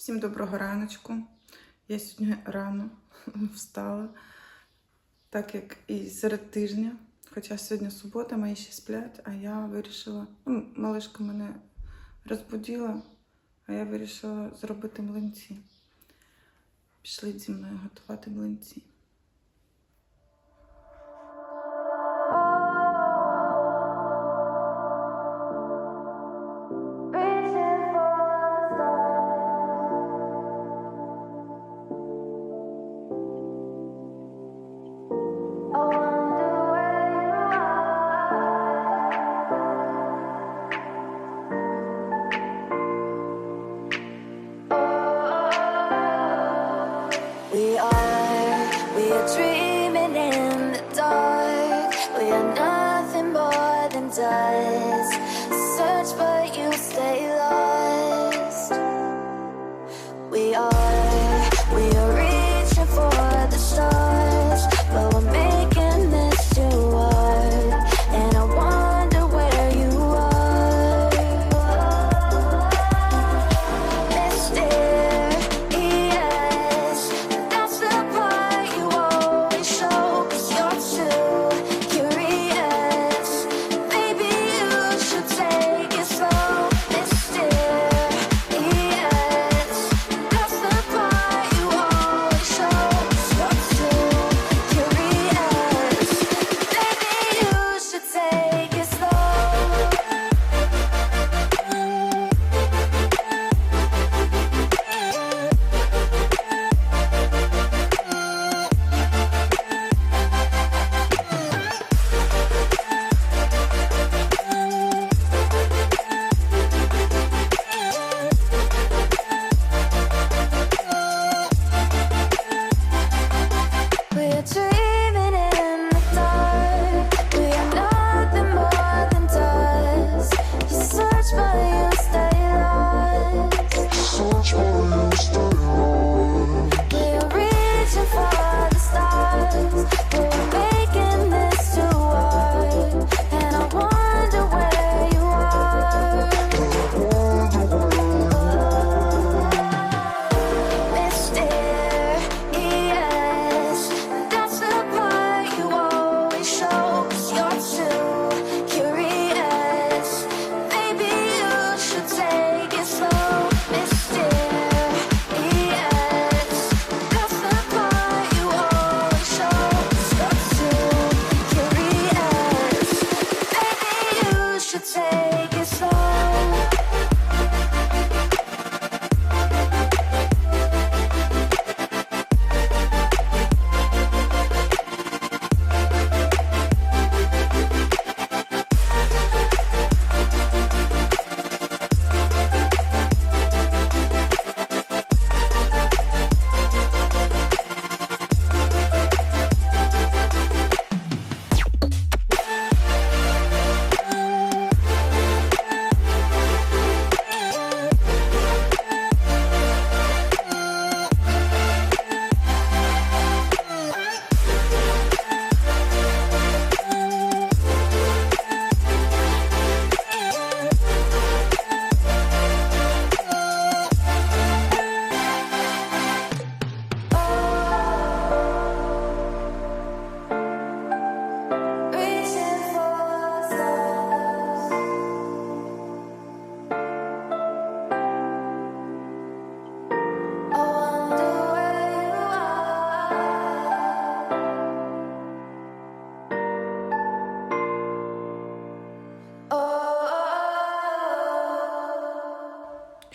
Всім доброго раночку. Я сьогодні рано встала, так як і серед тижня. Хоча сьогодні субота, мої ще сплять, а я вирішила, ну, малишка мене розбудила, а я вирішила зробити млинці. Пішли зі мною готувати млинці. take.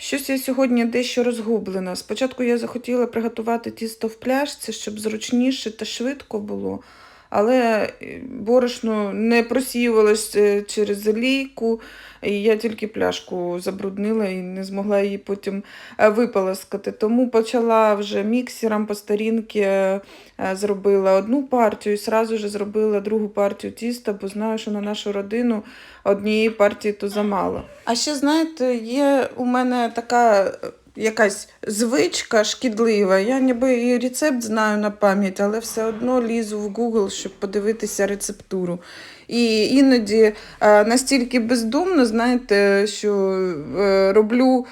Щось я сьогодні дещо розгублена. Спочатку я захотіла приготувати тісто в пляшці, щоб зручніше та швидко було. Але е, борошно не просіювалось е, через олійку, і я тільки пляшку забруднила і не змогла її потім е, виполоскати. Тому почала вже міксером по старінки зробила одну партію і одразу ж зробила другу партію тіста, бо знаю, що на нашу родину однієї партії то замало. А ще, знаєте, є у мене така якась звичка шкідлива. Я ніби і рецепт знаю на пам'ять, але все одно лізу в Google, щоб подивитися рецептуру. І іноді е, настільки бездумно, знаєте, що е, роблю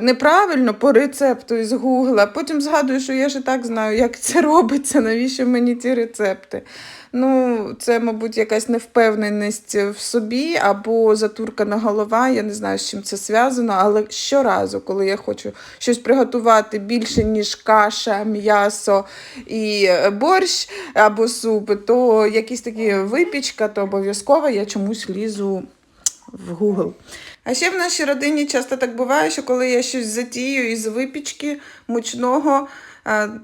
неправильно по рецепту із Гугла. Потім згадую, що я ж і так знаю, як це робиться, навіщо мені ті рецепти. Ну, це, мабуть, якась невпевненість в собі або затуркана голова. Я не знаю, з чим це зв'язано, але щоразу, коли я хочу щось приготувати більше, ніж каша, м'ясо і е, борщ або супи, то якісь такі випічка, то обов'язково я чомусь лізу в Google. А ще в нашій родині часто так буває, що коли я щось затію із випічки мучного,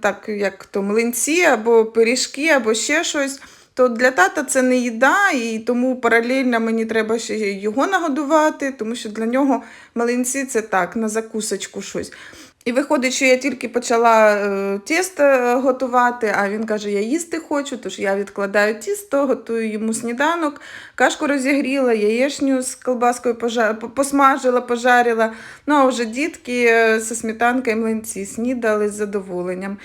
так як то млинці або пиріжки, або ще щось, то для тата це не їда, і тому паралельно мені треба ще його нагодувати, тому що для нього млинці це так, на закусочку щось. І виходить, що я тільки почала е, тісто готувати, а він каже, я їсти хочу, тож я відкладаю тісто, готую йому сніданок, кашку розігріла, яєчню з колбаскою пожар... по- посмажила, пожарила. Ну а вже дітки е, зі сметанкою млинці снідали з задоволенням.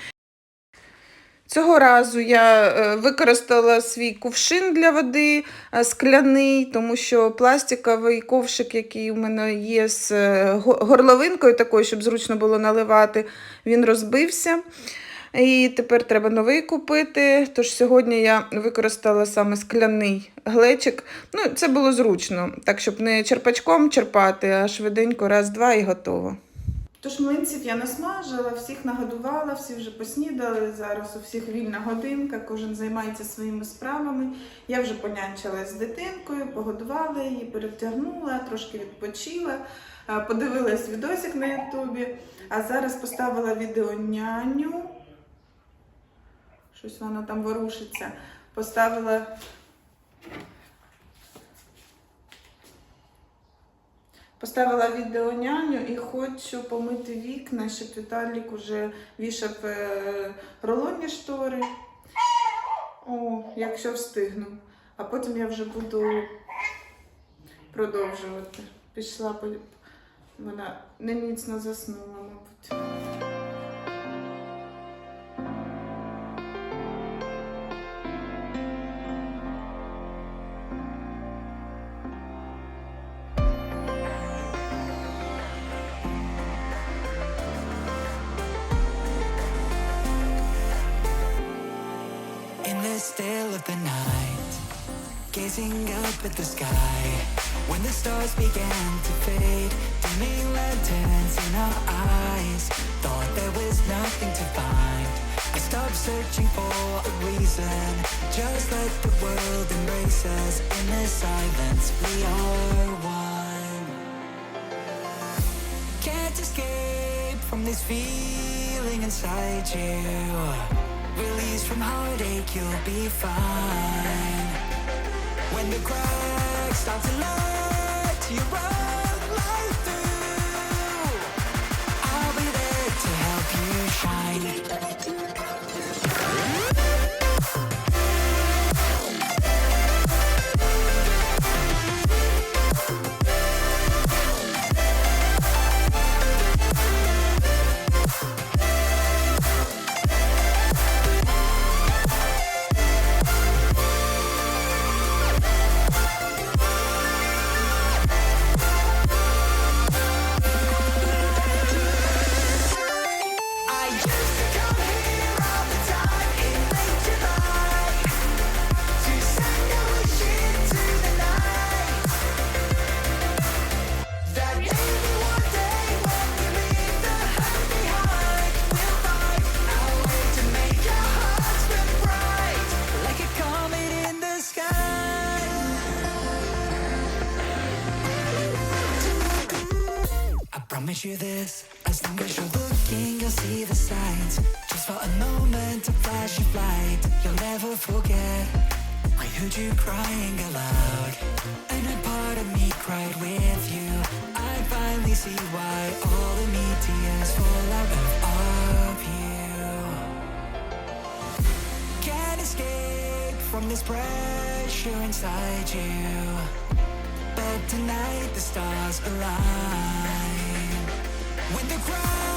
Цього разу я е, використала свій кувшин для води е, скляний, тому що пластиковий ковшик, який у мене є з е, горловинкою такою, щоб зручно було наливати, він розбився. І тепер треба новий купити. Тож сьогодні я використала саме скляний глечик. Ну, це було зручно, так щоб не черпачком черпати, а швиденько раз-два і готово. Тож млинців я насмажила, всіх нагодувала, всі вже поснідали. Зараз у всіх вільна годинка, кожен займається своїми справами. Я вже понянчилась з дитинкою, погодувала її, перевтягнула, трошки відпочила, подивилась відосик на Ютубі, а зараз поставила відео няню. Щось воно там ворушиться. Поставила Поставила відео няню і хочу помити вікна, щоб Віталік уже вішав е, рулонні штори. О, якщо встигну. А потім я вже буду продовжувати. Пішла. Вона не міцно заснула, мабуть. Still of the night, gazing up at the sky, when the stars began to fade, dimming lanterns in our eyes, thought there was nothing to find. I stopped searching for a reason, just let the world embrace us. In the silence, we are one. Can't escape from this feeling inside you. Release from heartache, you'll be fine. When the cracks start to let you run right through, I'll be there to help you shine. You this, as long as you're looking, you'll see the signs. Just for a moment, a flash of light, you'll never forget. I heard you crying aloud, and a part of me cried with you. I finally see why all the meteors fall out of you. Can't escape from this pressure inside you. But tonight the stars align the crowd.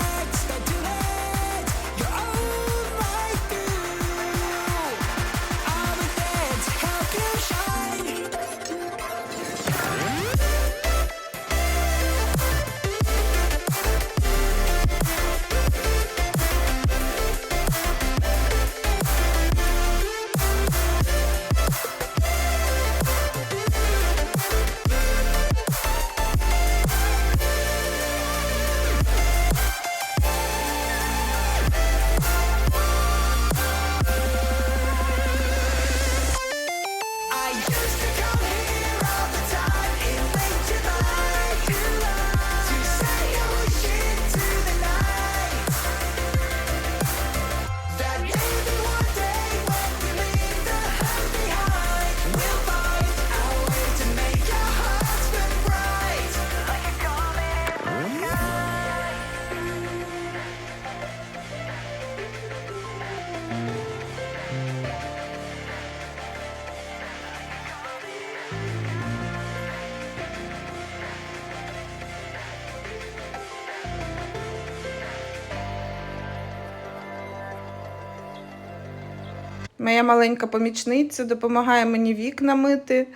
Моя маленька помічниця, допомагає мені вікна мити.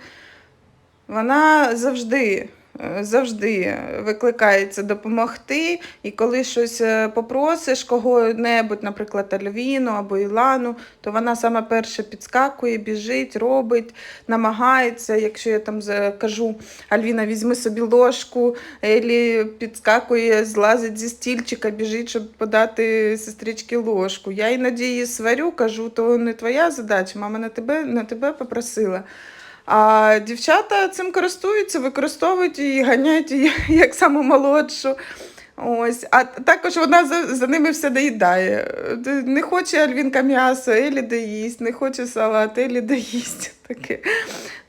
Вона завжди, завжди викликається допомогти. І коли щось е, попросиш кого-небудь, наприклад, Альвіну або Ілану, то вона саме перше підскакує, біжить, робить, намагається. Якщо я там кажу, Альвіна, візьми собі ложку, Елі підскакує, злазить зі стільчика, біжить, щоб подати сестричці ложку. Я іноді її сварю, кажу, то не твоя задача, мама на тебе, на тебе попросила. А дівчата цим користуються, використовують її, ганяють її як саму молодшу. Ось. А також вона за, за ними все доїдає. Не хоче Альвінка м'ясо, Елі доїсть, не хоче салат, Елі доїсть. Таке.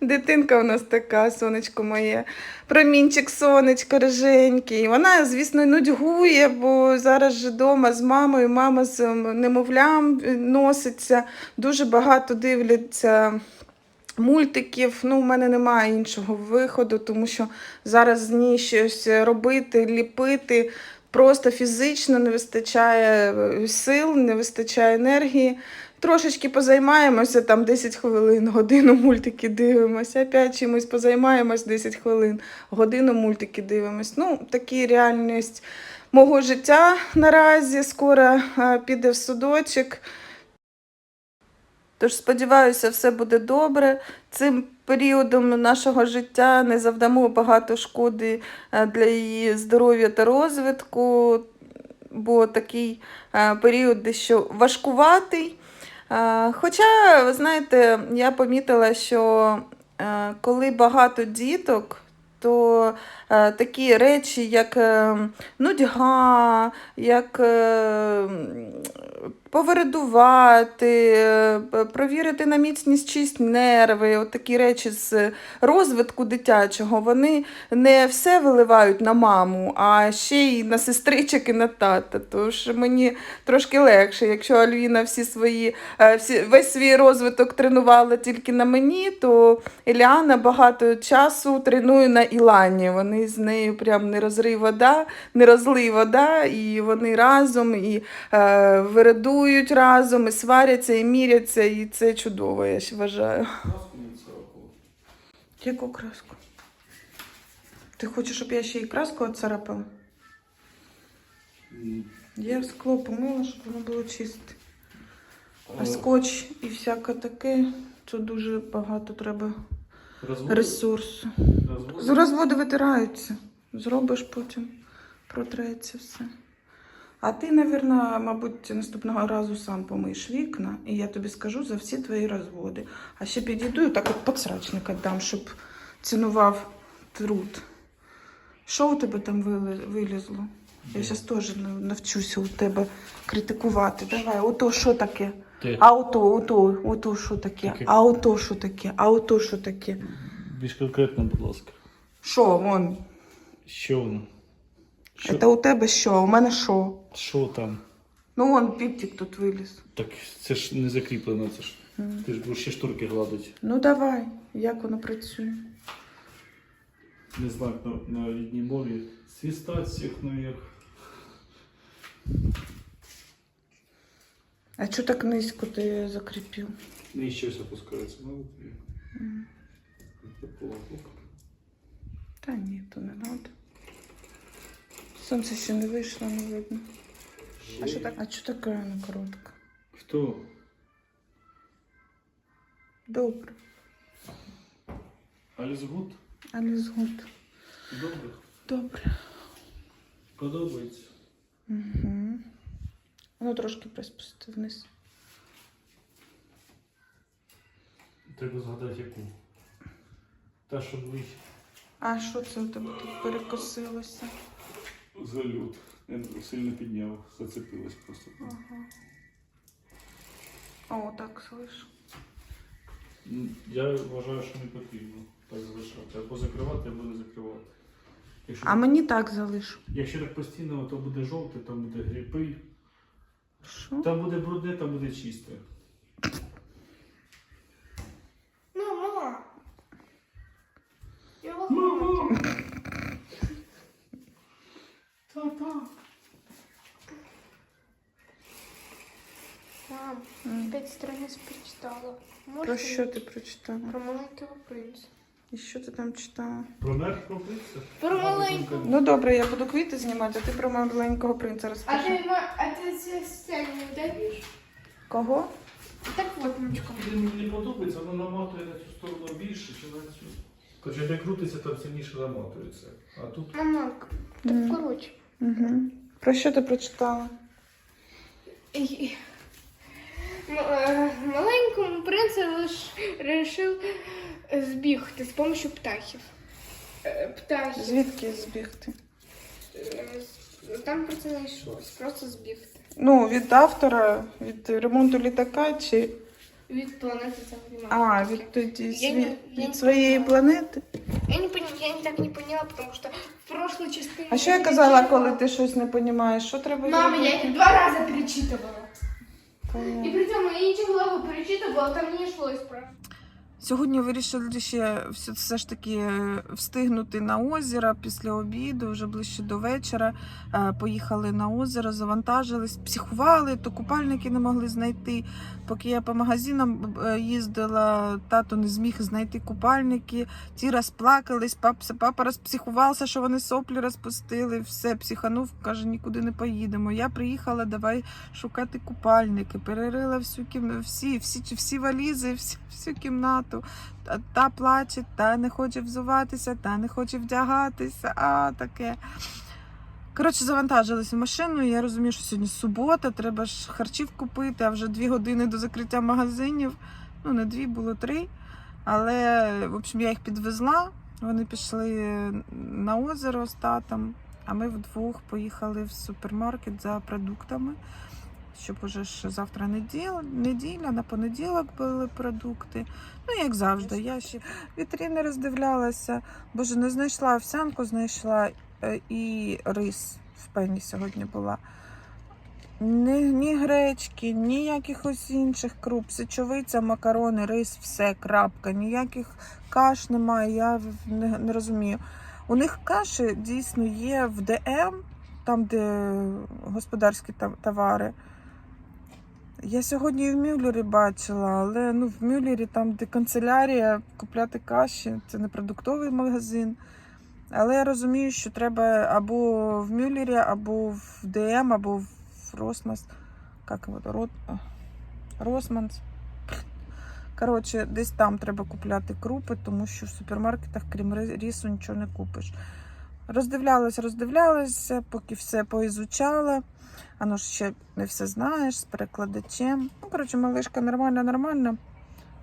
Дитинка у нас така, сонечко моє. Промінчик, сонечко, роженький. Вона, звісно, нудьгує, бо зараз же вдома з мамою, мама з ем, немовлям е, носиться, дуже багато дивляться мультиків. Ну, у мене немає іншого виходу, тому що зараз з ній щось робити, ліпити. Просто фізично не вистачає е, сил, не вистачає енергії. Трошечки позаймаємося, там 10 хвилин, годину мультики дивимося, опять чимось позаймаємось 10 хвилин, годину мультики дивимось. Ну, такі реальність мого життя наразі. Скоро е, піде в судочок. Тож сподіваюся, все буде добре. Цим періодом нашого життя не завдамо багато шкоди е, для її здоров'я та розвитку, бо такий е, період дещо важкуватий. Е, Хоча, ви знаєте, я помітила, що коли багато діток, то такі речі, як е, нудьга, як е, м, повередувати, е, провірити на міцність чисть нерви, от такі речі з розвитку дитячого, вони не все виливають на маму, а ще й на сестричок і на тата. Тож мені трошки легше, якщо Альвіна всі свої, е, всі, весь свій розвиток тренувала тільки на мені, то Еліана багато часу тренує на Ілані. Вони з нею прям не розрий вода, не розлий вода, і вони разом і е, вирадують разом, і сваряться, і міряться, і це чудово, я ж вважаю. Яку краску? Ти хочеш, щоб я ще й краску оцарапала? Я скло помила, щоб воно було чисте. А скотч і всяке таке, це дуже багато треба ресурсу. З розводи витираються. Зробиш потім, протреться все. А ти, навірно, мабуть, наступного разу сам помиєш вікна, і я тобі скажу за всі твої розводи. А ще підійду і так от подсрачника дам, щоб цінував труд. Що у тебе там вилізло? Я зараз теж навчуся у тебе критикувати. Давай, ото що таке? Ти А ото, ото, ото що таке? Таке. А ото що таке? А ото що таке? більш конкретно, будь ласка. Що, вон? Що воно? Що, Це у тебе що? У мене що? що там? Ну вон піптик тут виліз. Так це ж не закріплено, це ж. Ти ж будеш ще шторки гладити. Ну давай, як воно працює? Не знак на, на рідній мові. Свістать всіх наверх. А чого так низько ти закріпив? Нижче все опускається. Ну, і... Полоток. Та ні, то не треба. Сонце ще не вийшло, не видно. А що так? А чого така вона коротка? Хто? Добре. Аліс Гуд? А не згод. Добре. Добре. Подобається. Угу. Воно трошки приспусти вниз. Треба згадати яку. Та, що ближче. А що це у тебе тут перекосилося? Зальот. Я сильно підняв, зацепилась просто. Ага. О, так слышу. Я вважаю, що не потрібно так залишати. Або закривати, або не закривати. Якщо, А мені так залишу. якщо так постійно, то буде жовте, там буде грипи, Що? там буде брудне, там буде чисте. Мама! Я вас Мама! Та-та! Мам, М. п'ять страниць прочитала. Про що ти прочитала? Про маленького принца. І що ти там читала? Про мертвого принца? Про маленького. Ну добре, я буду квіти знімати, а ти про маленького принца А розкажи. ты, ма- а ты це сцену не? Кого? Так вот, Мучка. Він мені подобається, воно наматує на цю сторону більше, чи на цю. Хоча де крутиться, там сильніше наматується. А тут Мама, так М. короче. Угу. Про що ти прочитала? Е, Маленькому принцу вирішив збігти з допомогою птахів. Е, Птахів. Звідки збігти? Е, Там про це не йшлось, просто збігти. Ну, від автора, від ремонту літака чи. Від планети Землі. А, від, тоді, Я сві... не- я від своєї поняла. планети. Я не поняла, я так не поняла, потому что в прошлой частине... А що я казала, коли ти щось не розумієш? Що треба Мама, я их два раза перечитывала. И при цьому я ничего перечитувала, там не йшлось исправить. Сьогодні вирішили ще все, все ж таки е, встигнути на озеро після обіду, вже ближче до вечора. Е, Поїхали на озеро, завантажились, психували, то купальники не могли знайти. Поки я по магазинам е, їздила, тато не зміг знайти купальники. Ті розплакались, пап, папа розпсихувався, що вони соплі розпустили. Все, психанув, каже, нікуди не поїдемо. Я приїхала, давай шукати купальники, перерила всю кім... всі, всі, всі валізи, всі, всю кімнату. Та, та плаче, та не хоче взуватися, та не хоче вдягатися, а таке. Коротше, завантажились в машину. і Я розумію, що сьогодні субота, треба ж харчів купити, а вже дві години до закриття магазинів. Ну, не дві, було три. Але, в общем, я їх підвезла. Вони пішли на озеро з татом, а ми вдвох поїхали в супермаркет за продуктами. Щоб уже ж завтра неділя, неділя, на понеділок були продукти. Ну, як завжди, я ще вітріни роздивлялася. Боже, не знайшла овсянку, знайшла е, і рис в пені сьогодні була. Ні, ні гречки, ні якихось інших круп, сечовиця, макарони, рис, все, крапка. Ніяких каш немає, я не, не розумію. У них каші дійсно є в ДМ, там, де господарські товари. Я сьогодні і в Мюллері бачила, але ну, в Мюллері, там, де канцелярія, купляти каші, це не продуктовий магазин. Але я розумію, що треба або в Мюллері, або в ДМ, або в Росмас. Як його? Рот... Росманс. Коротше, десь там треба купляти крупи, тому що в супермаркетах, крім рісу, нічого не купиш. Роздивлялась, роздивлялася, поки все поізучала. А ну ж ще не все знаєш з перекладачем. Ну, коротше, малишка нормальна, нормальна.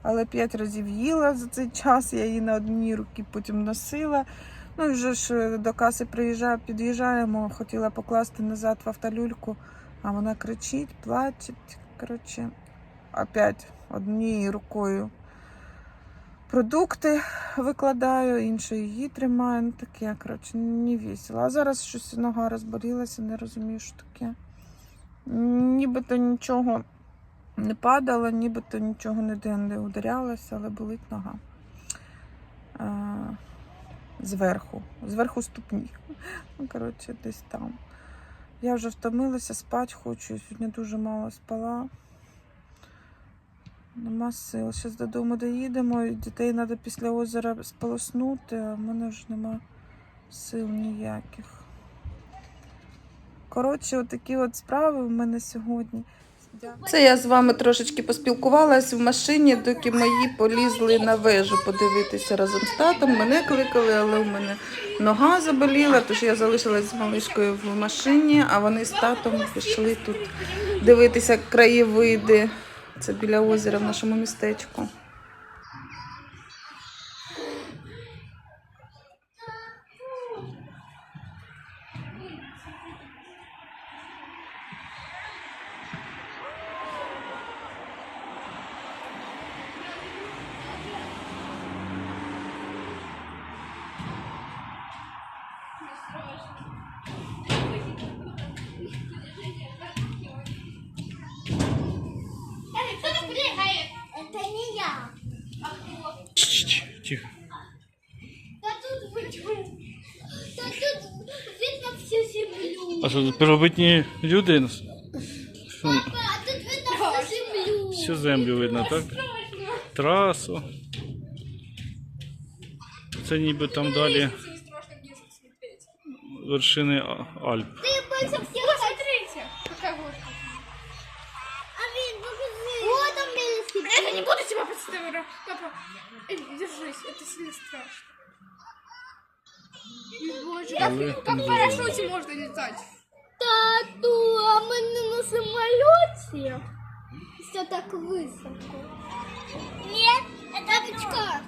Але п'ять разів їла за цей час, я її на одній руці потім носила. Ну і вже ж е, до каси приїжджає, під'їжджаємо, хотіла покласти назад в автолюльку, а вона кричить, плаче. Коротше, опять однією рукою продукти викладаю, іншою її тримаю. Ну таке, коротше, не весело. А зараз щось нога розболілася, не розумію, що таке. Нібито нічого не падало, нібито нічого ніде не ударялося, але болить нога. Зверху, зверху ступні. Ну, коротше, десь там. Я вже втомилася, спати хочу. Сьогодні дуже мало спала. Нема сил. Зараз додому доїдемо, дітей треба після озера сполоснути, а в мене вже нема сил ніяких. Коротше, отакі от справи в мене сьогодні. Це я з вами трошечки поспілкувалась в машині, доки мої полізли на вежу подивитися разом з татом. Мене кликали, але в мене нога заболіла, тож я залишилась з малишкою в машині, а вони з татом пішли тут дивитися краєвиди. Це біля озера в нашому містечку. Тихо. Да тут почему? Да тут видно всю землю. А що тут первобитні люди? Папа, а тут видно всю землю. Всю землю видно, так? Трасу. Це ніби там далі вершини А- Альп. Ты больше всех Посмотрите, какая горка. А блин, покажи. Вот он белый Это не буду тебя представлять, папа. Эй, держись, это сильно страшно. Боже, как, как в парашюте можно летать? Тату, а мы на самолете. Все так высоко. Нет, это бычка.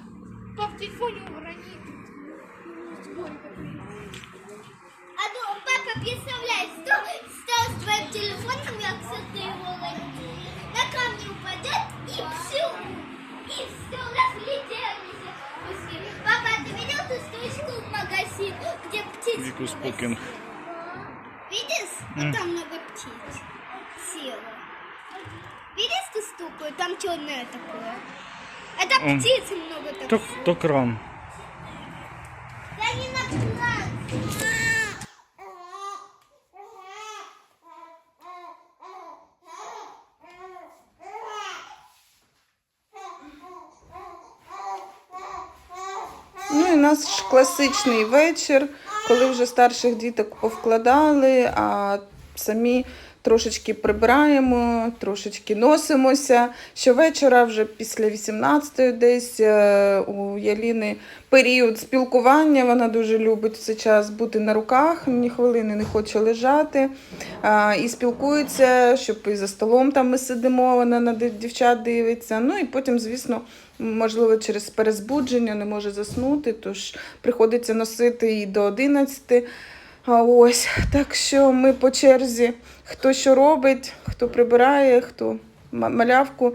Пап, телефон урони. А ну, папа, представляй, что стал с твоим телефоном, я, кстати, его ловлю. На камни упадет и все. И все, разлетелись. куски. Папа, а ты видел ту штучку в магазин, где птицы? Много Покінг. Видишь? Вот там много птиц. Села. Видишь ту штуку? Там черное такое. Это птицы много так. То, то кран. Я не на класс. Класичний вечір, коли вже старших діток повкладали, а самі трошечки прибираємо, трошечки носимося. Щовечора, вже після 18-ї десь е, у Яліни період спілкування. Вона дуже любить в цей час бути на руках, ні хвилини не хоче лежати. І спілкується, щоб і за столом там ми сидимо, вона на дівчат дивиться. Ну і потім, звісно, можливо, через перезбудження не може заснути, тож приходиться носити і до 11. А ось так що ми по черзі, хто що робить, хто прибирає, хто малявку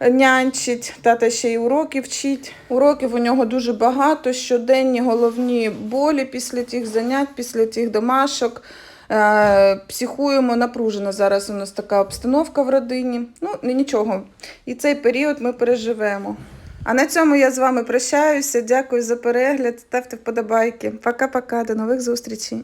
нянчить, тата ще й уроки вчить. Уроків у нього дуже багато, щоденні головні болі після тих занять, після тих домашок. Е, Психуємо напружено. Зараз у нас така обстановка в родині. Ну, нічого. І цей період ми переживемо. А на цьому я з вами прощаюся. Дякую за перегляд. Ставте вподобайки. Пока-пока. До нових зустрічей.